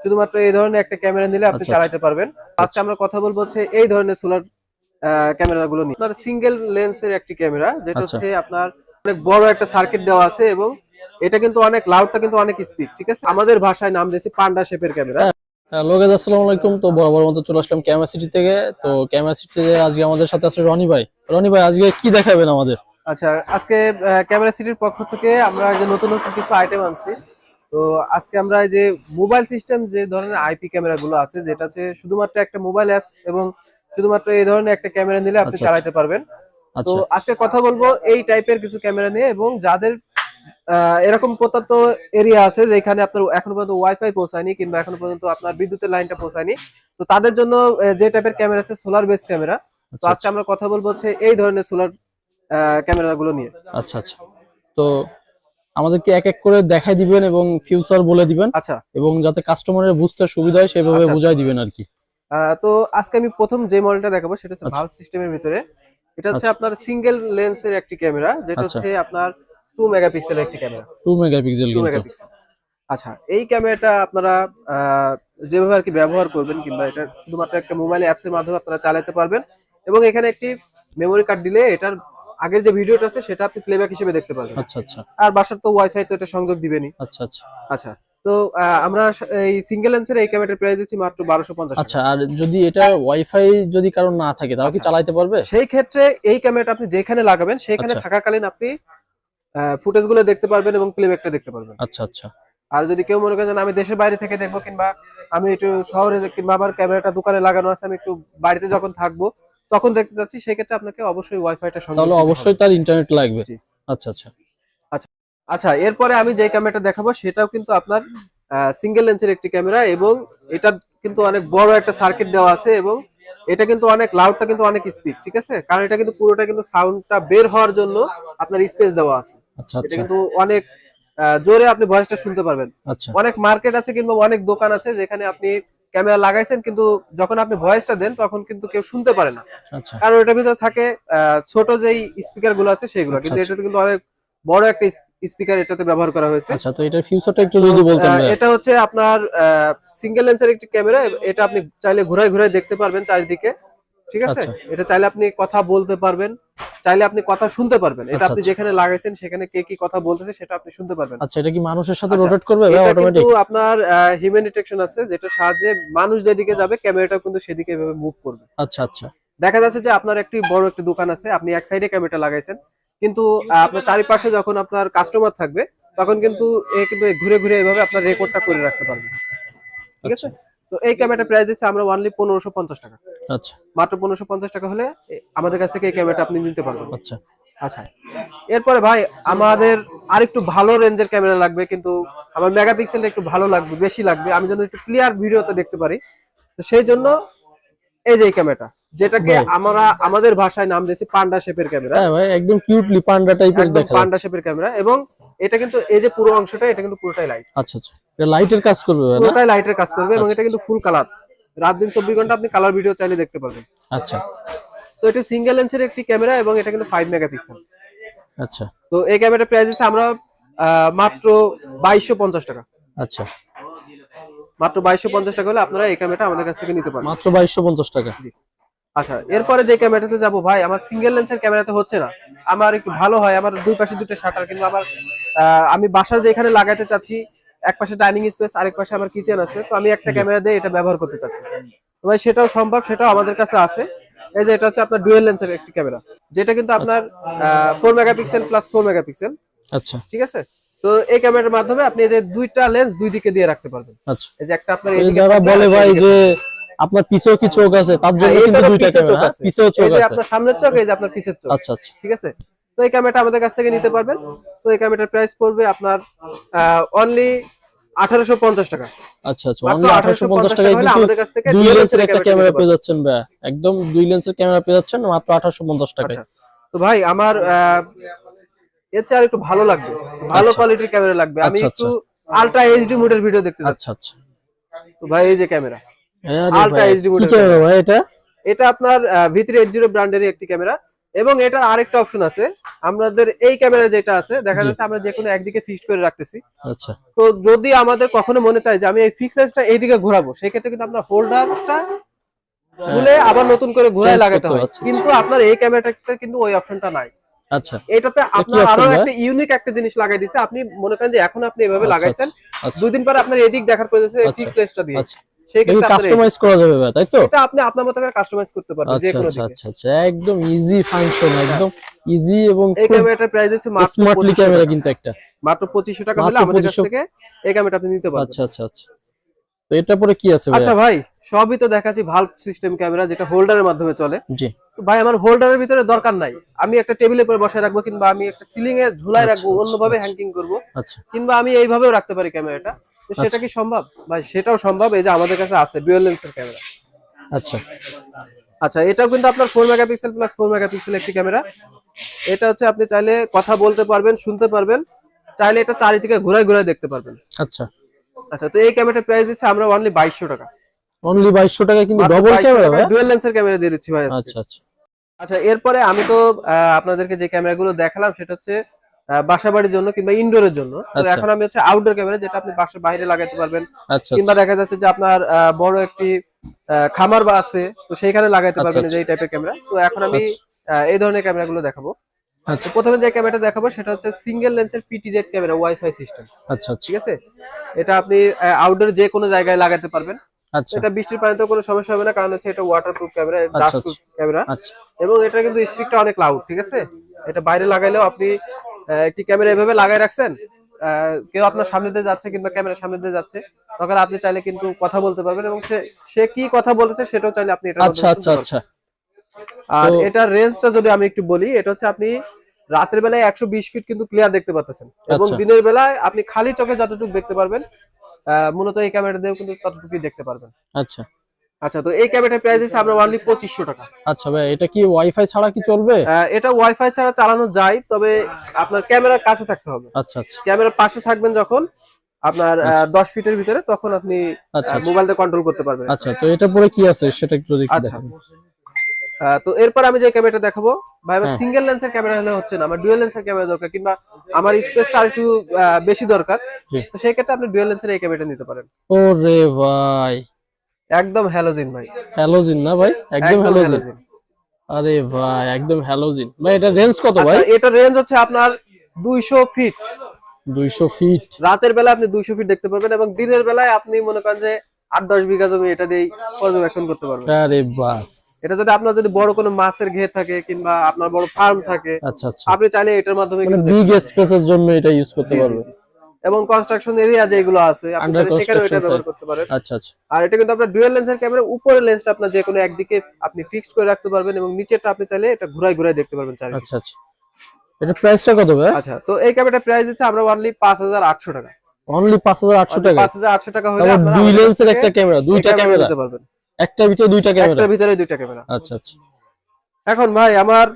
শুধুমাত্র এই ধরনের একটা ক্যামেরা নিলে আপনি আচ্ছা, চালাতে পারবেন। আজকে আমরা কথা বলব হচ্ছে এই ধরনের সোলার ক্যামেরা গুলো নিয়ে। আপনার সিঙ্গেল লেন্সের একটি ক্যামেরা যেটা আচ্ছা। হচ্ছে আপনার অনেক বড় একটা সার্কিট দেওয়া আছে এবং এটা কিন্তু অনেক লাউডটা কিন্তু অনেক স্পিড ঠিক আছে? আমাদের ভাষায় নাম দিয়েছে পান্ডা শেপের ক্যামেরা। হ্যালো গাইজ আসসালামু আলাইকুম। তো বরাবর মতো চলে আসলাম ক্যামেরা সিটি থেকে। তো ক্যামেরা সিটিতে আজকে আমাদের সাথে আছে রনি ভাই। রনি ভাই আজকে কি দেখাবেন আমাদের? আচ্ছা আজকে ক্যামেরা সিটির পক্ষ থেকে আমরা যে নতুন নতুন কিছু আইটেম আনছি। তো আজকে আমরা এই যে মোবাইল সিস্টেম যে ধরনের আইপি ক্যামেরা গুলো আছে যেটা হচ্ছে শুধুমাত্র একটা মোবাইল অ্যাপস এবং শুধুমাত্র এই ধরনের একটা ক্যামেরা নিলে আপনি আচ্ছা, চালাতে পারবেন। তো আচ্ছা। আজকে কথা বলব এই টাইপের কিছু ক্যামেরা নিয়ে এবং যাদের এরকম প্রত্যন্ত এরিয়া আছে যেখানে আপনার এখনও পর্যন্ত ওয়াইফাই পৌঁছায়নি কিংবা এখনও পর্যন্ত আপনার বিদ্যুতের লাইনটা পৌঁছায়নি তো তাদের জন্য যে টাইপের ক্যামেরা আছে সোলার বেস ক্যামেরা। তো আচ্ছা, আজকে আমরা কথা বলব হচ্ছে এই ধরনের সোলার ক্যামেরা গুলো নিয়ে। আচ্ছা আচ্ছা। তো আমাদেরকে এক এক করে দেখাই দিবেন এবং ফিউচার বলে দিবেন। আচ্ছা। এবং যাতে কাস্টমারের বুঝতে সুবিধা হয় সেভাবে আচ্ছা, বুঝাই দিবেন আর কি তো আজকে আমি প্রথম যে মডেলটা দেখাবো সেটা হচ্ছে আচ্ছা। ভাল্ব সিস্টেমের ভিতরে। এটা হচ্ছে আচ্ছা। আপনার সিঙ্গেল লেন্সের একটি ক্যামেরা যেটা আচ্ছা। হচ্ছে আপনার টু মেগাপিক্সেলের একটি ক্যামেরা টু মেগাপিক্সেল টু কিন্তু মেগাপিক্সেল আচ্ছা এই ক্যামেরাটা আপনারা যেভাবে আর কি ব্যবহার করবেন কিংবা এটা শুধুমাত্র একটা মোবাইল অ্যাপসের মাধ্যমে আপনারা চালাতে পারবেন। এবং এখানে একটি মেমোরি কার্ড দিলে এটার আগের যে ভিডিওটা আছে সেটা আপনি প্লেব্যাক হিসেবে দেখতে পারবেন। আচ্ছা আচ্ছা। আর বাসার তো ওয়াইফাই তো এটা সংযোগ দিবেনই। আচ্ছা আচ্ছা। আচ্ছা তো আমরা এই সিঙ্গেল লেন্সের এই ক্যামেরাটার প্রাইস দিচ্ছি মাত্র বারোশো পঞ্চাশ আচ্ছা আর যদি এটা ওয়াইফাই যদি কারণ না থাকে তাহলে কি আচ্ছা। চালাইতে পারবে? সেই ক্ষেত্রে এই ক্যামেরাটা আপনি যেখানে লাগাবেন সেখানে আচ্ছা। থাকাকালীন আপনি ফুটেজগুলো দেখতে পারবেন এবং প্লেব্যাকটা দেখতে পারবেন। আচ্ছা আচ্ছা। আর যদি কেউ মনে করেন আমি দেশের বাইরে থেকে দেখব কিংবা আমি একটু শহরে যে- কিংবা আমার ক্যামেরাটা দোকানে লাগানো আছে আমি একটু বাড়িতে যখন থাকব তখন দেখতে চাচ্ছি সেক্ষেত্রে আপনাকে অবশ্যই ওয়াইফাইটা সংযোগ তাহলে অবশ্যই তার ইন্টারনেট লাগবে। আচ্ছা আচ্ছা। হবে। আচ্ছা এরপরে আমি যে ক্যামেরাটা দেখাবো সেটাও কিন্তু আপনার সিঙ্গেল লেন্সের একটি ক্যামেরা এবং এটা কিন্তু অনেক বড় একটা সার্কিট দেওয়া আছে এবং এটা কিন্তু অনেক লাউডটা কিন্তু অনেক স্পিড ঠিক আছে? কারণ এটা কিন্তু পুরোটা কিন্তু সাউন্ডটা বের হওয়ার জন্য আপনার স্পেস দেওয়া আছে। আচ্ছা এটা আচ্ছা। কিন্তু অনেক জোরে আপনি ভয়েসটা শুনতে পারবেন। আচ্ছা। অনেক মার্কেট আছে কিংবা অনেক দোকান আছে যেখানে আপনি ক্যামেরা লাগাইছেন কিন্তু যখন আপনি ভয়েসটা দেন তখন কিন্তু কেউ শুনতে পারে না। আচ্ছা। কারণ এটার ভিতরে থাকে আহ, ছোট যেই স্পিকারগুলো আছে সেগুলো আচ্ছা, কিন্তু আচ্ছা। এটাতে কিন্তু অনেক বড় একটা স্পিকার এটাতে ব্যবহার করা হয়েছে। আচ্ছা তো এটার ফিউচারটা একটু যদি বলতেন এটা হচ্ছে আপনার সিঙ্গেল লেন্সের একটি ক্যামেরা এটা আপনি চাইলে ঘুরায় ঘুরায় দেখতে পারবেন চারিদিকে। ঠিক আছে? আচ্ছা। এটা চাইলে আপনি কথা বলতে পারবেন। চাইলে আপনি কথা শুনতে পারবেন। এটা আচ্ছা, আপনি আচ্ছা। যেখানে লাগাইছেন সেখানে কে কি কথা বলতেছে সেটা আপনি শুনতে পারবেন। আচ্ছা এটা কি মানুষের সাথে রোটেট করবে অটোমেটিক কিন্তু আপনার হিউম্যান ডিটেকশন আছে যেটা সাহায্যে মানুষ যেদিকে যাবে ক্যামেরাটাও কিন্তু সেদিকে এভাবে মুভ করবে। আচ্ছা আচ্ছা। দেখা যাচ্ছে যে আপনার একটি বড় একটি দোকান আছে আপনি এক সাইডে ক্যামেরাটা লাগাইছেন। কিন্তু আপনার চারিপাশে যখন আপনার কাস্টমার থাকবে তখন কিন্তু এ কিন্তু ঘুরে ঘুরে এভাবে আপনার রেকর্ডটা করে রাখতে পারবে। ঠিক আছে? তো এই ক্যামেরাটা প্রাইস দিচ্ছে আমরা অনলি পনেরোশো পঞ্চাশ টাকা। আচ্ছা। মাত্র পনেরোশো পঞ্চাশ টাকা হলে আমাদের কাছ থেকে এই ক্যামেরাটা আপনি নিতে পারবেন। আচ্ছা। আচ্ছা। এরপরে ভাই আমাদের আরেকটু ভালো রেঞ্জের ক্যামেরা লাগবে কিন্তু আমার মেগাপিক্সেলটা একটু ভালো লাগবে বেশি লাগবে। আমি যেন একটু ক্লিয়ার ভিডিওতে দেখতে পারি। তো সেই জন্য এই যে এই ক্যামেরাটা যেটাকে আমরা আমাদের ভাষায় নাম দিয়েছি পান্ডা শেপের ক্যামেরা। হ্যাঁ ভাই একদম কিউটলি পান্ডা টাইপের দেখা পান্ডা শেপের ক্যামেরা এবং এটা কিন্তু এই যে পুরো অংশটা এটা কিন্তু পুরোটাই লাইট আচ্ছা আচ্ছা। এটা লাইটের কাজ করবে পুরোটাই লাইটের কাজ করবে এবং আচ্ছা, এটা কিন্তু ফুল কালার রাত দিন চব্বিশ ঘণ্টা আপনি কালার ভিডিও চাইলে দেখতে পারবেন। আচ্ছা। তো এটা সিঙ্গেল লেন্সের একটি ক্যামেরা এবং এটা কিন্তু ফাইভ মেগাপিক্সেল আচ্ছা। তো এই ক্যামেরাটা প্রাইস দিচ্ছে আমরা মাত্র বাইশশো পঞ্চাশ টাকা। আচ্ছা। মাত্র বাইশশো পঞ্চাশ টাকা হলে আপনারা এই ক্যামেরাটা আমাদের কাছ থেকে নিতে পারবেন। মাত্র বাইশশো পঞ্চাশ টাকা। আচ্ছা এরপরে যে ক্যামেরাতে যাব ভাই আমার সিঙ্গেল লেন্সের ক্যামেরাতে হচ্ছে না। আমার একটু ভালো হয় আমার দুই পাশে দুটো শাটার কিন্তু আমার আমি বাসা যেখানে লাগাতে চাচ্ছি এক পাশে ডাইনিং স্পেস আরেক পাশে আমার কিচেন আছে তো আমি একটা ক্যামেরা দিয়ে এটা ব্যবহার করতে চাচ্ছি। তো ভাই সেটাও সম্ভব সেটাও আমাদের কাছে আছে। এই যে এটা হচ্ছে আপনার ডুয়েল লেন্সের একটি ক্যামেরা যেটা কিন্তু আপনার four megapixel plus four megapixel আচ্ছা। ঠিক আছে? তো এই ক্যামেরার মাধ্যমে আপনি এই যে দুইটা লেন্স দুই দিকে দিয়ে রাখতে পারবেন। আচ্ছা। এই যে একটা আপনার যারা বলে ভাই যে আপনার পিছেও কি চোখ আছে? তার জন্য হ্যাঁ, কিন্তু দুইটা চোখ আছে। পিছেও চোখ এই যে আছে। আপনার সামনের চোখ এই যে আপনার পিছের চোখ। আচ্ছা আচ্ছা। ঠিক আছে? তো এই ক্যামেরাটা আমাদের কাছ থেকে নিতে পারবেন। তো এই ক্যামেরাটার প্রাইস পড়বে আপনার অনলি আঠারোশো পঞ্চাশ টাকা। আচ্ছা আচ্ছা। অনলি আঠারোশো পঞ্চাশ টাকায় কিন্তু আমাদের কাছ থেকে দুই লেন্সের একটা ক্যামেরা পেয়ে যাচ্ছেন ভাই। একদম দুই লেন্সের ক্যামেরা পেয়ে যাচ্ছেন মাত্র টাকায়। আচ্ছা। তো ভাই আমার এর চেয়ে আর একটু ভালো লাগবে। ভালো আচ্ছা। কোয়ালিটির ক্যামেরা লাগবে। আমি আচ্ছা, একটু আলট্রা এইচডি মোডের ভিডিও দেখতে চাচ্ছি। আচ্ছা। আচ্ছা তো ভাই এই যে ক্যামেরা আরে Ultra ভাই, কি ক্যামেরা ভাই এটা? এটা আপনার ভিত্রি এইট জিরো ব্র্যান্ডের একটি ক্যামেরা এবং এটার আরেকটা অপশন আছে। আমাদের এই ক্যামেরা যেটা আছে দেখা যাচ্ছে আমরা যে কোনো একদিকে ফিক্সড করে রাখতেছি। আচ্ছা। তো যদি আমাদের কখনো মনে চায় যে আমি এই ফিক্স লেন্সটা এইদিকে ঘোরাবো সেই ক্ষেত্রে কিন্তু আপনার হোল্ডারটা খুলে আবার নতুন করে ঘুরায় লাগাতে হয়। হবে, আচ্ছা, কিন্তু আপনার এই ক্যামেরাটাতে কিন্তু ওই অপশনটা নাই। আচ্ছা। এটাতে আপনার আরও একটা ইউনিক একটা জিনিস লাগাই দিছে। আপনি মনে করেন যে এখন আপনি এভাবে আচ্ছা, লাগাইছেন। আচ্ছা দুই দিন পরে আপনার এদিক দেখার প্রয়োজন ফিক্স দিয়ে। কাস্টমাইজ করা যাবে তাই তো? এটা আপনি আপনার মতো করে কাস্টমাইজ করতে পারবেন যে কোনো দিকে। আচ্ছা আচ্ছা। একদম ইজি ফাংশন একদম ইজি এবং এই ক্যামেরাটার প্রাইস হচ্ছে মাত্র স্মার্টলি ক্যামেরা। কিন্তু একটা। মাত্র টাকা হলে মাত্র আমাদের কাছ থেকে এই ক্যামেরাটা আপনি নিতে পারবেন। আচ্ছা আচ্ছা আচ্ছা। তো এটা পরে কি আছে আচ্ছা ভাই সবই তো দেখাচ্ছি ভাল্ব সিস্টেম ক্যামেরা যেটা হোল্ডারের মাধ্যমে চলে। জি। ভাই আমার হোল্ডারের ভিতরে দরকার নাই। আমি একটা টেবিলের উপরে বসায় রাখব কিংবা আমি একটা সিলিং এ ঝুলাই আচ্ছা, রাখব আচ্ছা, অন্যভাবে আচ্ছা। করব। আচ্ছা। কিংবা আমি এইভাবেও রাখতে পারি ক্যামেরাটা তো সেটা কি সম্ভব? ভাই সেটাও সম্ভব এই যে আমাদের কাছে আছে ডুয়াল লেন্সের ক্যামেরা আচ্ছা। আচ্ছা এটাও কিন্তু আপনার four megapixel plus four megapixel একটি ক্যামেরা এটা হচ্ছে আপনি চাইলে কথা বলতে পারবেন শুনতে পারবেন। চাইলে এটা চারিদিকে ঘুরায় ঘুরায় দেখতে পারবেন। আচ্ছা। আচ্ছা তো এই ক্যামেরাটার প্রাইস দিচ্ছে আমরা অনলি বাইশশো টাকা। অনলি বাইশশো টাকা কিন্তু ডবল ক্যামেরা ভাই ডুয়াল লেন্সের ক্যামেরা দিয়ে দিচ্ছি ভাই আচ্ছা আচ্ছা। আচ্ছা এরপরে আমি তো আপনাদেরকে যে ক্যামেরাগুলো দেখালাম সেটা হচ্ছে আহ, বাসা জন্য কিংবা ইনডোরের জন্য। তো আচ্ছা। এখন আমি হচ্ছে আউটডোর ক্যামেরা যেটা আপনি বাসার বাইরে লাগাতে পারবেন। আচ্ছা কিংবা দেখা যাচ্ছে যে আপনার বড় একটি খামার বা আছে তো সেইখানে লাগাতে আচ্ছা, পারবেন আচ্ছা। যে এই টাইপের ক্যামেরা তো এখন আমি আচ্ছা। এই ধরনের ক্যামেরাগুলো দেখাবো। আচ্ছা। প্রথমে যে ক্যামেরাটা দেখাবো সেটা হচ্ছে সিঙ্গেল লেন্সের পিটিজেড ক্যামেরা ওয়াইফাই সিস্টেম আচ্ছা আচ্ছা। ঠিক আছে? এটা আপনি আউটডোর যে কোনো জায়গায় লাগাতে পারবেন। আচ্ছা। এটা বৃষ্টির পানিতেও কোনো সমস্যা হবে না কারণ হচ্ছে এটা ওয়াটারপ্রুফ ক্যামেরা আচ্ছা, ডাস্টপ্রুফ ক্যামেরা। আচ্ছা। এবং এটা কিন্তু স্পিডটা অনেক লাউড ঠিক আছে? এটা বাইরে লাগাইলেও আপনি একটি ক্যামেরা এভাবে লাগাই রাখছেন কেউ আপনার সামনে দিয়ে যাচ্ছে কিংবা ক্যামেরার সামনে দিয়ে যাচ্ছে তখন আপনি চাইলে কিন্তু কথা বলতে পারবেন এবং সে সে কি কথা বলতেছে সেটাও চাইলে আপনি এটা আচ্ছা আচ্ছা আচ্ছা। আর এটার রেঞ্জটা যদি আমি একটু বলি এটা হচ্ছে আপনি রাতের বেলায় একশো বিশ ফিট কিন্তু ক্লিয়ার দেখতে পাচ্ছেন এবং আচ্ছা। দিনের বেলায় আপনি খালি চোখে যতটুকু দেখতে পারবেন মূলত এই ক্যামেরা দিয়েও কিন্তু ততটুকুই দেখতে পারবেন। আচ্ছা। আচ্ছা তো এই ক্যামেরাটার প্রাইস আছে আমরা অনলি পঁচিশশো টাকা। আচ্ছা ভাই এটা কি ওয়াইফাই ছাড়া কি চলবে? এটা ওয়াইফাই ছাড়া চালানো যায় তবে আপনার ক্যামেরার কাছে থাকতে হবে। আচ্ছা আচ্ছা। ক্যামেরার পাশে থাকবেন যখন আপনার আহ, দশ ফিটের ভিতরে তখন আপনি আচ্ছা আচ্ছা। মোবাইল দিয়ে কন্ট্রোল করতে পারবেন। আচ্ছা তো এটা পরে কি আছে? সেটা একটু যদি একটু আচ্ছা। তো এরপর আমি যে ক্যামেরাটা দেখাবো ভাই আমার হ্যাঁ। সিঙ্গেল লেন্সের ক্যামেরা হলে হচ্ছে না আমার ডুয়েল লেন্সের ক্যামেরা দরকার কিংবা আমার স্পেসটা আর একটু বেশি দরকার। তো সেই ক্ষেত্রে আপনি ডুয়েল লেন্সের এই ক্যামেরাটা নিতে পারেন। ওরে ভাই। একদম হ্যালোজিন ভাই। হ্যালোজিন না ভাই? একদম হ্যালোজিন আরে ভাই একদম হ্যালোজিন ভাই এটা রেঞ্জ কত আচ্ছা ভাই? এটা রেঞ্জ হচ্ছে আপনার দুইশো ফিট দুইশো ফিট রাতের বেলা আপনি দুইশো ফিট দেখতে পারবেন এবং দিনের বেলায় আপনি মনে করেন যে আট দশ বিঘা জমি এটা দিয়েই পর্যবেক্ষণ করতে পারবেন। আরে বাস। এটা যদি আপনার যদি বড় কোনো মাছের ঘে থাকে কিংবা আপনার বড় ফার্ম থাকে আচ্ছা আচ্ছা। আপনি চাইলে এটার মাধ্যমে মানে বিগ স্পেসের জন্য এটা ইউজ করতে জি, জি, পারবে। জি। এবং কনস্ট্রাকশন এরিয়া যেগুলো আছে আপনি সেখানেও এটা ব্যবহার করতে পারেন। আচ্ছা আচ্ছা। আর এটা কিন্তু আপনার ডুয়েল লেন্সের ক্যামেরা উপরের লেন্সটা আপনার যে কোনো একদিকে আপনি ফিক্সড করে রাখতে পারবেন এবং নিচেরটা আপনি চাইলে এটা ঘুরাই ঘুরাই দেখতে পারবেন চাইলে আচ্ছা আচ্ছা। এটা প্রাইসটা কত ভাই? আচ্ছা তো এই ক্যামেরাটা প্রাইস দিচ্ছে আমরা অনলি পাঁচ হাজার আটশো টাকা। অনলি পাঁচ হাজার আটশো টাকা পাঁচ হাজার আটশো টাকা হলে আপনারা দুই লেন্সের একটা ক্যামেরা দুইটা ক্যামেরা ক্যামেরা নিতে পারবেন। একটার ভিতরে দুইটা ক্যামেরা। একটার ভিতরে দুইটা ক্যামেরা। আচ্ছা আচ্ছা। এখন ভাই আমার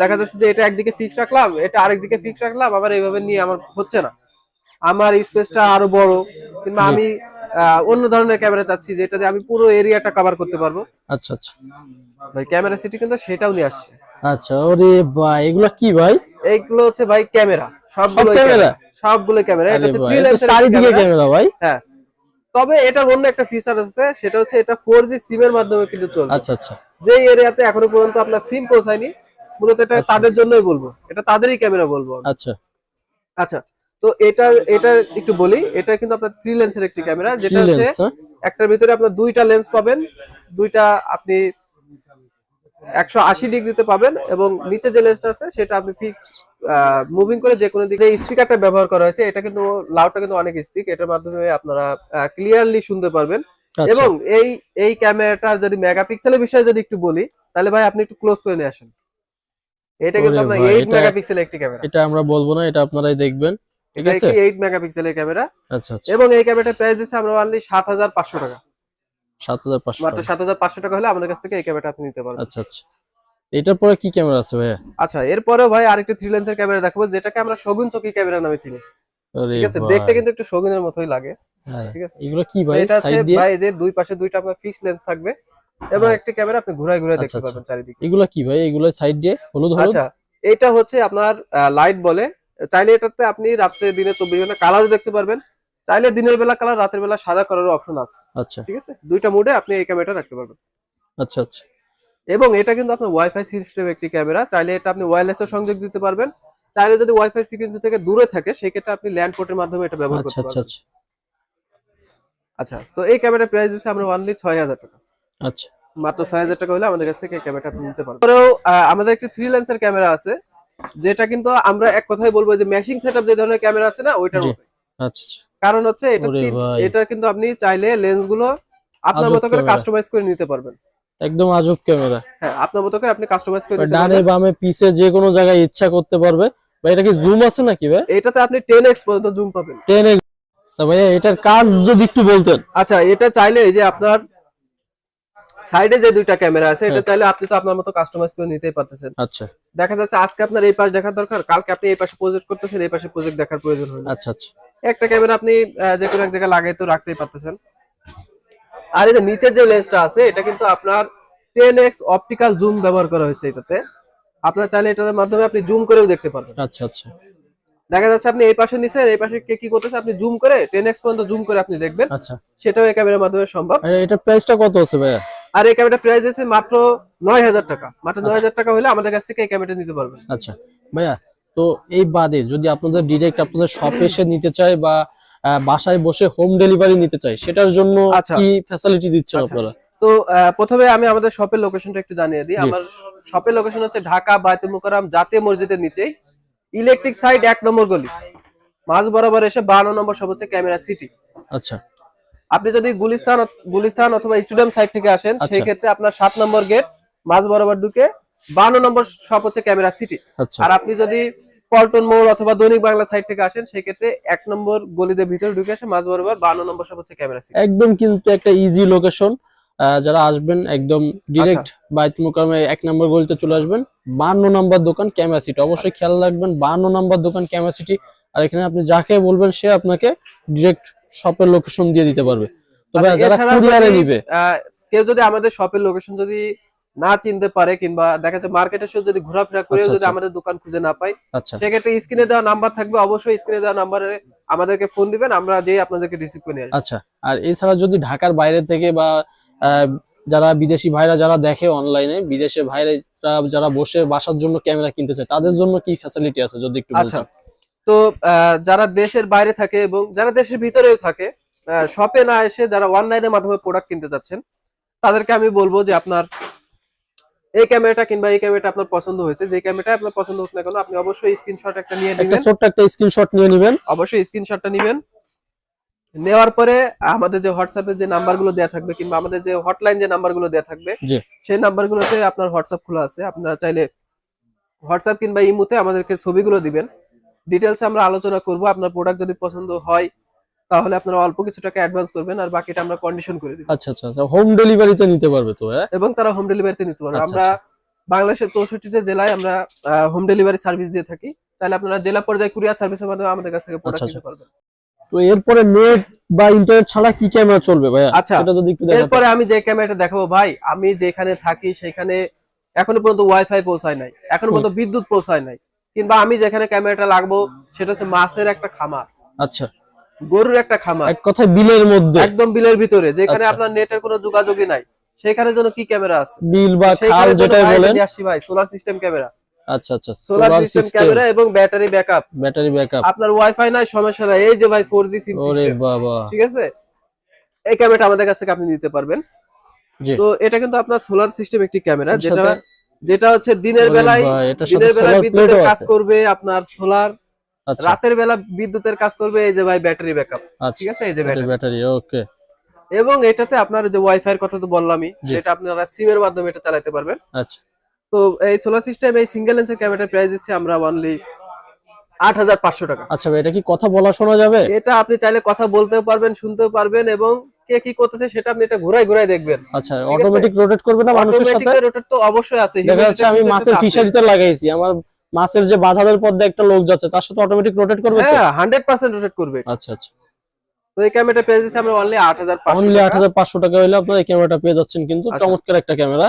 দেখা যাচ্ছে যে এটা একদিকে ফিক্স রাখলাম এটা আরেকদিকে ফিক্স রাখলাম আবার এইভাবে নিয়ে আমার হচ্ছে না। আমার স্পেসটা আরও বড় কিংবা আমি অন্য ধরনের ক্যামেরা চাচ্ছি যেটা দিয়ে আমি পুরো এরিয়াটা কভার করতে পারব। আচ্ছা আচ্ছা। ভাই ক্যামেরা সিটি কিন্তু সেটাও নিয়ে আসছে। আচ্ছা ওরে ভাই এগুলো কি ভাই? এইগুলো হচ্ছে ভাই ক্যামেরা সবগুলো ক্যামেরা? সবগুলো ক্যামেরা। এটা হচ্ছে চারিদিকে ক্যামেরা ভাই। হ্যাঁ। তবে এটার অন্য একটা ফিচার আছে সেটা হচ্ছে এটা ফোর জি সিম এর মাধ্যমে কিন্তু চলবে। আচ্ছা আচ্ছা। যে এরিয়াতে এখনও পর্যন্ত আপনার সিম পৌঁছায়নি মূলত এটা তাদের জন্যই বলব। এটা তাদেরই ক্যামেরা বলব আচ্ছা। আচ্ছা তো এটা এটা একটু বলি এটা কিন্তু আপনার থ্রি লেন্সের একটি ক্যামেরা যেটা হচ্ছে একটার ভিতরে আপনার দুইটা লেন্স পাবেন দুইটা আপনি একশো আশি ডিগ্রিতে পাবেন এবং নিচে যে লেন্সটা আছে সেটা আপনি ফিক্স মুভিং করে যে কোনো দিকে স্পিকারটা ব্যবহার করা হয়েছে এটা কিন্তু লাউডটা কিন্তু অনেক স্পিক এটার মাধ্যমে আপনারা ক্লিয়ারলি শুনতে পারবেন। আচ্ছা। এবং এই এই ক্যামেরাটার যদি মেগাপিক্সেলের বিষয়ে যদি একটু বলি তাহলে ভাই আপনি একটু ক্লোজ করে নিয়ে আসেন। এটা কিন্তু আপনার ভাই, এইট এটা- মেগাপিক্সেলের একটি ক্যামেরা এটা আমরা বলব না এটা আপনারাই দেখবেন ঠিক এটা আছে? একটি এইট মেগাপিক্সেলের ক্যামেরা আচ্ছা এবং এই ক্যামেরাটার প্রাইস দিচ্ছে আমরা অনলি সাত হাজার পাঁচশো টাকা। মাত্র টাকা। সাত হাজার পাঁচশো টাকা হলে আমাদের কাছ থেকে এই ক্যামেরাটা আপনি নিতে পারবেন। আচ্ছা আচ্ছা। এটার পরে কি ক্যামেরা আছে ভাইয়া? আচ্ছা এরপরেও ভাই আরেকটি থ্রি লেন্সের ক্যামেরা দেখাবো যেটাকে আমরা শগুন চকি ক্যামেরা নামে চিনি। আরে ঠিক আছে? ভাই, দেখতে কিন্তু একটু শগুনের মতোই লাগে। হ্যাঁ, ঠিক আছে। এগুলো কি ভাই? এটা ভাই যে দুই পাশে দুইটা আপনার ফিক্স লেন্স থাকবে এবং হ্যাঁ। একটি ক্যামেরা আপনি ঘুরায় ঘুরায় আচ্ছা, দেখতে আচ্ছা। পারবেন চারিদিকে। এগুলো কি ভাই? এগুলো সাইড দিয়ে? হলুদ হলুদ? আচ্ছা এটা হচ্ছে আপনার লাইট বলে। চাইলে এটাতে আপনি রাত্রে দিনে চব্বিশ ঘণ্টা কালারও দেখতে পারবেন। চাইলে দিনের বেলা কালার রাতের বেলা সাদা করার অপশন আছে। আচ্ছা। ঠিক আছে? দুইটা মোডে আপনি এই ক্যামেরাটা রাখতে পারবেন। আচ্ছা আচ্ছা। এবং এটা কিন্তু আপনার ওয়াইফাই সিস্টেম একটি ক্যামেরা চাইলে এটা আপনি ওয়্যারলেস এর সংযোগ দিতে পারবেন। চাইলে যদি ওয়াইফাই ফ্রিকোয়েন্সি থেকে দূরে থাকে সেক্ষেত্রে আপনি ল্যান্ড পোর্টের মাধ্যমে এটা ব্যবহার আচ্ছা করতে আচ্ছা পারবেন। আচ্ছা। আচ্ছা তো এই ক্যামেরার প্রাইস দিচ্ছে আমরা অনলি ছয় হাজার টাকা। আচ্ছা। মাত্র ছয় হাজার টাকা হলে আমাদের কাছ থেকে এই ক্যামেরাটা আপনি নিতে পারবেন। তারপরেও আমাদের একটি থ্রি লেন্সের ক্যামেরা আছে যেটা কিন্তু আমরা এক কথাই বলব যে ম্যাশিং সেটআপ যে ধরনের ক্যামেরা আছে না ওইটার। মতো আচ্ছা আচ্ছা। কারণ হচ্ছে এটা ভাই। এটা কিন্তু আপনি চাইলে লেন্সগুলো আপনার মতো করে কাস্টমাইজ করে নিতে পারবেন। একদম আজব ক্যামেরা হ্যাঁ আপনার মতো করে আপনি কাস্টমাইজ করে নিতে ডানে বামে পিছে যে কোনো জায়গায় ইচ্ছা করতে পারবে। ভাই এটা কি জুম আছে নাকি ভাই? এটাতে আপনি টেন এক্স পর্যন্ত জুম পাবেন। টেন তা ভাইয়া এটার কাজ যদি একটু বলতেন। আচ্ছা এটা চাইলে এই যে আপনার সাইডে যে দুইটা ক্যামেরা আছে এটা হ্যাঁ। চাইলে আপনি তো আপনার মতো কাস্টমাইজ করে নিতেই পারতেছেন। আচ্ছা। দেখা যাচ্ছে আজকে আপনার এই পাশ দেখার দরকার কালকে আপনি এই পাশে প্রজেক্ট করতেছেন এই পাশে প্রজেক্ট দেখার প্রয়োজন হলো আচ্ছা আচ্ছা। একটা ক্যামেরা আপনি যে কোনো এক জায়গায় লাগাই তো রাখতেই পারতেছেন। আর এই যে নিচের যে লেন্সটা আছে এটা কিন্তু আপনার টেন এক্স অপটিক্যাল জুম ব্যবহার করা হয়েছে এটাতে। আপনার চাইলে এটার মাধ্যমে আপনি জুম করেও দেখতে পারবেন। আচ্ছা আচ্ছা। দেখা যাচ্ছে আপনি এই পাশে নিছেন এই পাশে কে কি করতেছে আপনি জুম করে টেন এক্স পর্যন্ত জুম করে আপনি দেখবেন। আচ্ছা। সেটাও এই ক্যামেরার মাধ্যমে সম্ভব। আর এটার প্রাইসটা কত আছে ভাইয়া? আর এই ক্যামেরাটা প্রাইস দিয়েছে মাত্র নয় হাজার টাকা। মাত্র নয় হাজার টাকা হলে আমাদের কাছ থেকে এই ক্যামেরাটা নিতে পারবেন। আচ্ছা। ভাইয়া তো এই বাদে যদি আপনাদের ডিরেক্ট আপনাদের শপে এসে নিতে চায় বা বাসায় বসে হোম ডেলিভারি নিতে চায় সেটার জন্য আচ্ছা। কি ফ্যাসিলিটি দিচ্ছেন আচ্ছা। আপনারা? তো প্রথমে আমি আমাদের শপের লোকেশনটা একটু জানিয়ে দিই। আমার শপের লোকেশন হচ্ছে ঢাকা বায়তুল মুকাররম জাতীয় মসজিদের নিচেই। ইলেকট্রিক সাইড এক নম্বর গলি। মাঝ বরাবর এসে বান্ন নম্বর সব হচ্ছে ক্যামেরা সিটি। আচ্ছা। আপনি যদি গুলিস্তান গুলিস্তান অথবা স্টুডিয়াম সাইড থেকে আসেন আচ্ছা। সেই ক্ষেত্রে আপনার সাত নম্বর গেট মাঝ বরাবর ঢুকে বান্ন নম্বর শপ হচ্ছে ক্যামেরা সিটি আচ্ছা। আর আপনি যদি পল্টন মোড় অথবা দৈনিক বাংলা সাইড থেকে আসেন সেই ক্ষেত্রে এক নম্বর গলিতে ভিতরে ঢুকে আসে মাঝ বরাবর বান্ন নম্বর শপ হচ্ছে ক্যামেরা সিটি একদম কিন্তু একটা ইজি লোকেশন যারা আসবেন একদম ডিরেক্ট আচ্ছা। বাইত মুকামে এক নম্বর গলিতে চলে আসবেন। বান্ন নম্বর দোকান ক্যামেরা সিটি অবশ্যই খেয়াল রাখবেন বান্ন নম্বর দোকান ক্যামেরা সিটি আর এখানে আপনি যাকে বলবেন সে আপনাকে ডিরেক্ট শপের লোকেশন দিয়ে দিতে পারবে। তবে আচ্ছা, যারা কুরিয়ারে নিবে। কেউ যদি আমাদের শপের লোকেশন যদি না চিনতে পারে কিংবা দেখা যাচ্ছে মার্কেটের সাথে যদি ঘোরাফেরা করে আচ্ছা, যদি আচ্ছা। আমাদের দোকান খুঁজে না পাই আচ্ছা। সেক্ষেত্রে স্ক্রিনে দেওয়া নাম্বার থাকবে অবশ্যই স্ক্রিনে দেওয়া নাম্বারে আমাদেরকে ফোন দিবেন আমরা যেই আপনাদেরকে রিসিভ করে নিয়ে আচ্ছা আর এছাড়া যদি ঢাকার বাইরে থেকে বা যারা বিদেশি ভাইরা যারা দেখে অনলাইনে বিদেশে ভাইরা যারা বসে বাসার জন্য ক্যামেরা কিনতে চায় তাদের জন্য কি ফ্যাসিলিটি আছে যদি একটু আচ্ছা তো যারা দেশের বাইরে থাকে এবং যারা দেশের ভিতরেও থাকে শপে না এসে যারা অনলাইনের মাধ্যমে প্রোডাক্ট কিনতে যাচ্ছেন তাদেরকে আমি বলব যে আপনার এই ক্যামেরাটা কিংবা এই ক্যামেরাটা আপনার পছন্দ হয়েছে যে ক্যামেরাটা আপনার পছন্দ হোক না কেন আপনি অবশ্যই স্ক্রিনশট একটা নিয়ে একটা নেবেন। ছোট্ট একটা স্ক্রিনশট নিয়ে নেবেন। অবশ্যই স্ক্রিনশটটা নেবেন। নেওয়ার পরে আমাদের যে হোয়াটসঅ্যাপে যে নাম্বারগুলো দেওয়া থাকবে কিংবা আমাদের যে হটলাইন যে নাম্বারগুলো দেওয়া থাকবে। সেই নাম্বারগুলোতে আপনার হোয়াটসঅ্যাপ খোলা আছে। আপনারা চাইলে হোয়াটসঅ্যাপ কিংবা ইমুতে আমাদেরকে ছবিগুলো দিবেন। ডিটেলস আমরা আলোচনা করব। আপনার প্রোডাক্ট যদি পছন্দ হয় তাহলে আপনারা অল্প কিছু টাকা অ্যাডভান্স করবেন আর বাকিটা আমরা কন্ডিশন করে দিব। আচ্ছা আচ্ছা আচ্ছা হোম ডেলিভারিতে নিতে পারবে তো হ্যাঁ? এবং তারা হোম ডেলিভারিতে নিতে পারবে। আচ্ছা, আমরা বাংলাদেশের চৌষট্টিটা জেলায় আমরা হোম ডেলিভারি সার্ভিস দিয়ে থাকি। চাইলে আপনারা জেলা পর্যায়ে কুরিয়ার সার্ভিসের মাধ্যমে আমাদের কাছ থেকে প্রোডাক্ট আচ্ছা, নিতে পারবেন। তো এরপরে নেট বা ইন্টারনেট ছাড়া কি ক্যামেরা চলবে ভাই আচ্ছা। সেটা যদি একটু এরপরে আমি যে ক্যামেরাটা দেখাবো ভাই আমি যেখানে থাকি সেখানে এখনও পর্যন্ত ওয়াইফাই পৌঁছায় নাই। এখনও পর্যন্ত বিদ্যুৎ পৌঁছায় নাই। কিংবা আমি যেখানে ক্যামেরাটা লাগবো সেটা হচ্ছে মাছের একটা খামার। আচ্ছা। গরুর একটা খামার। এক কথায় বিলের মধ্যে। একদম বিলের ভিতরে যেখানে আচ্ছা। আপনার নেটের কোনো যোগাযোগই নাই। সেখানে জন্য কি ক্যামেরা আছে? বিল বা খাল যেটাই বলেন। আসছি ভাই সোলার সিস্টেম ক্যামেরা। আচ্ছা আচ্ছা সোলার সিস্টেম সিস্টেম ক্যামেরা এবং ব্যাটারি ব্যাকআপ ব্যাটারি ব্যাকআপ আপনার ওয়াইফাই নাই সমস্যা নাই। এই যে ভাই ফোর জি সিম ওরে বাবা। ঠিক আছে? এই ক্যামেরাটা আমাদের কাছ থেকে আপনি নিতে পারবেন। জি। তো এটা কিন্তু আপনার সোলার সিস্টেম একটি ক্যামেরা যেটা যেটা হচ্ছে দিনের বেলায় দিনের বেলায় বিদ্যুতের কাজ করবে আপনার সোলার রাতের বেলা বিদ্যুতের কাজ করবে এই যে ভাই ব্যাটারি ব্যাকআপ। আচ্ছা ঠিক আছে? এই যে ব্যাটারি ব্যাটারি। ওকে। এবং এটাতে আপনার যে ওয়াইফাই এর কথা তো বললামই। যেটা আপনারা সিম এর মাধ্যমে এটা চালাতে পারবেন। আচ্ছা। তো এই সোলার সিস্টেম এই সিঙ্গেল লেন্সের ক্যামেরার প্রাইস দিচ্ছি আমরা অনলি আট হাজার পাঁচশো টাকা। আচ্ছা এটা কি কথা বলা শোনা যাবে? এটা আপনি চাইলে কথা বলতেও পারবেন শুনতেও পারবেন এবং কে কি করতেছে সেটা আপনি এটা ঘুরাই ঘুরাই দেখবেন। আচ্ছা অটোমেটিক রোটেট করবে না মানুষের সাথে? অটোমেটিক রোটেট তো অবশ্যই আছে। দেখা যাচ্ছে আমি মাছের ফিশারিতে লাগাইছি আমার মাছের যে বাধাদের পথে একটা লোক যাচ্ছে তার সাথে অটোমেটিক রোটেট করবে হ্যাঁ হান্ড্রেড পার্সেন্ট রোটেট করবে। আচ্ছা আচ্ছা। তো এই ক্যামেরাটা পেয়ে যাচ্ছে আমরা অনলি আট হাজার অনলি আট পাঁচশো হাজার পাঁচশো টাকা হলে আপনার এই ক্যামেরাটা পেয়ে যাচ্ছেন কিন্তু আচ্ছা। চমৎকার একটা ক্যামেরা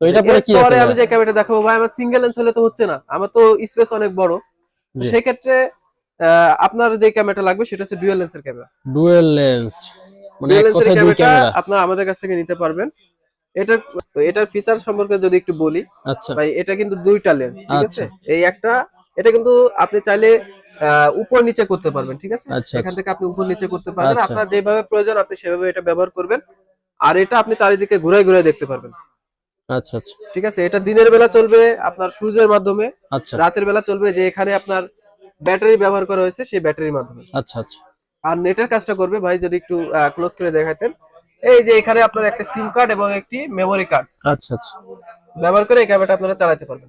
তো এটা পরে কি আছে পরে আমি? যে ক্যামেরাটা দেখাবো ভাই আমার সিঙ্গেল লেন্স হলে তো হচ্ছে না। আমার তো স্পেস অনেক বড়। সেক্ষেত্রে আহ, আপনার যে ক্যামেরাটা লাগবে সেটা হচ্ছে ডুয়াল লেন্সের ক্যামেরা ডুয়েল লেন্স মানে ডুয়াল এক কথায় দুই ক্যামেরা আপনার আমাদের কাছ থেকে নিতে পারবেন। এটা তো এটার ফিচার সম্পর্কে যদি একটু বলি আচ্ছা। ভাই এটা কিন্তু দুইটা লেন্স ঠিক আচ্ছা। আছে এই একটা এটা কিন্তু আপনি চাইলে উপর নিচে করতে পারবেন ঠিক আছে? আচ্ছা, এখান আচ্ছা। থেকে আপনি উপর নিচে করতে পারবেন। আচ্ছা। আপনার যেভাবে প্রয়োজন আপনি সেভাবে এটা ব্যবহার করবেন। আর এটা আপনি চারিদিকে ঘুরে ঘুরে দেখতে পারবেন। আচ্ছা আচ্ছা। ঠিক আছে? এটা দিনের বেলা চলবে আপনার সূর্যের মাধ্যমে আচ্ছা। রাতের বেলা চলবে যে এখানে আপনার ব্যাটারি ব্যবহার করা হয়েছে সেই ব্যাটারির মাধ্যমে। আচ্ছা আচ্ছা। আর নেটের কাজটা করবে ভাই যদি একটু ক্লোজ করে দেখাতেন। এই যে এখানে আপনার একটা সিম কার্ড এবং একটি মেমোরি কার্ড আচ্ছা আচ্ছা। ব্যবহার করে এই ক্যামেরাটা আপনারা চালাতে পারবেন।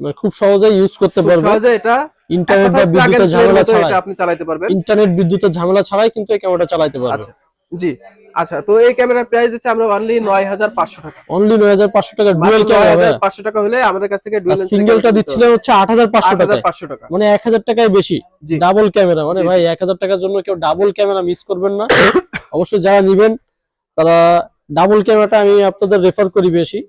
মানে খুব সহজে ইউজ করতে পারবেন। সহজে এটা ইন্টারনেট বা বিদ্যুতের ঝামেলা ছাড়াই। এটা আপনি চালাতে পারবেন। ইন্টারনেট বিদ্যুতের ঝামেলা ছাড়াই কিন্তু এই ক্যামেরাটা চালাতে পারবেন। আচ্ছা জি। আচ্ছা তো এই ক্যামেরার প্রাইস দিচ্ছে আমরা অনলি নয় হাজার পাঁচশো টাকা। অনলি নয় হাজার পাঁচশো টাকা ডুয়েল ক্যামেরা হাজার পাঁচশো টাকা হলে আমাদের কাছ থেকে ডুয়েল সিঙ্গেলটা দিচ্ছিলেন হচ্ছে আট হাজার পাঁচশো আট হাজার টাকা পাঁচশো টাকা। মানে এক হাজার টাকায় বেশি। ডাবল ক্যামেরা মানে ভাই এক হাজার টাকার জন্য কেউ ডাবল ক্যামেরা মিস করবেন না। অবশ্যই যারা নিবেন তারা ডাবল ক্যামেরাটা আমি আপনাদের রেফার করি বেশি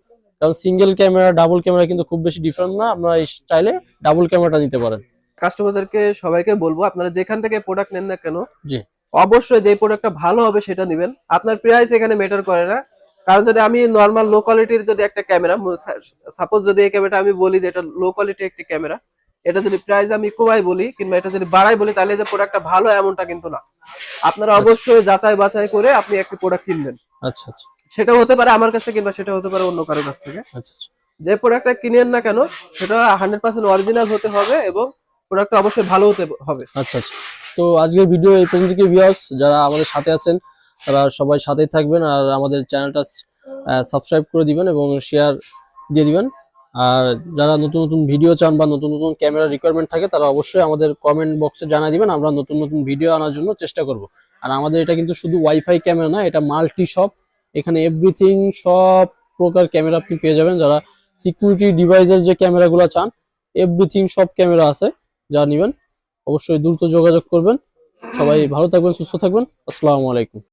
কারণ সিঙ্গেল ক্যামেরা ডাবল ক্যামেরা কিন্তু খুব বেশি ডিফারেন্ট না। আপনারা এই চাইলে ডাবল ক্যামেরাটা নিতে পারেন। কাস্টমারদেরকে সবাইকে বলব আপনারা যেখান থেকে প্রোডাক্ট নেন না কেন জি। অবশ্যই যে প্রোডাক্টটা ভালো হবে সেটা নেবেন। আপনার প্রাইস এখানে ম্যাটার করে না। কারণ যদি আমি নর্মাল লো কোয়ালিটির যদি একটা ক্যামেরা সাপোজ যদি এই ক্যামেরাটা আমি বলি যে এটা লো কোয়ালিটির একটি ক্যামেরা এটা যদি প্রাইস আমি কমাই বলি কিংবা এটা যদি বাড়াই বলি তাহলে যে প্রোডাক্টটা ভালো এমনটা কিন্তু না। আপনারা অবশ্যই যাচাই বাছাই করে আপনি একটি প্রোডাক্ট কিনবেন। আচ্ছা আচ্ছা। সেটা হতে পারে আমার কাছ থেকে কিংবা সেটা হতে পারে অন্য কারোর কাছ থেকে। আচ্ছা আচ্ছা। যে প্রোডাক্টটা কিনেন না কেন সেটা হান্ড্রেড পার্সেন্ট অরিজিনাল হতে হবে এবং প্রোডাক্টটা অবশ্যই ভালো হতে হবে। আচ্ছা আচ্ছা। তো আজকের ভিডিও এই পর্যন্ত কি ভিউয়ার্স যারা আমাদের সাথে আছেন তারা সবাই সাথেই থাকবেন আর আমাদের চ্যানেলটা সাবস্ক্রাইব করে দিবেন এবং শেয়ার দিয়ে দিবেন। আর যারা নতুন নতুন ভিডিও চান বা নতুন নতুন ক্যামেরা রিকোয়ারমেন্ট থাকে, তারা অবশ্যই আমাদের কমেন্ট বক্সে জানা দিবেন, আমরা নতুন নতুন ভিডিও আনার জন্য চেষ্টা করব। আর আমাদের এটা কিন্তু শুধু ওয়াইফাই ক্যামেরা না, এটা মাল্টি শপ এখানে এভরিথিং সব প্রকার ক্যামেরা আপনি পেয়ে যাবেন। যারা সিকিউরিটি ডিভাইসের যে ক্যামেরাগুলো চান এভরিথিং সব ক্যামেরা আছে, যা নেবেন, অবশ্যই দ্রুত যোগাযোগ করবেন। সবাই ভালো থাকবেন, সুস্থ থাকবেন। আসসালামু আলাইকুম।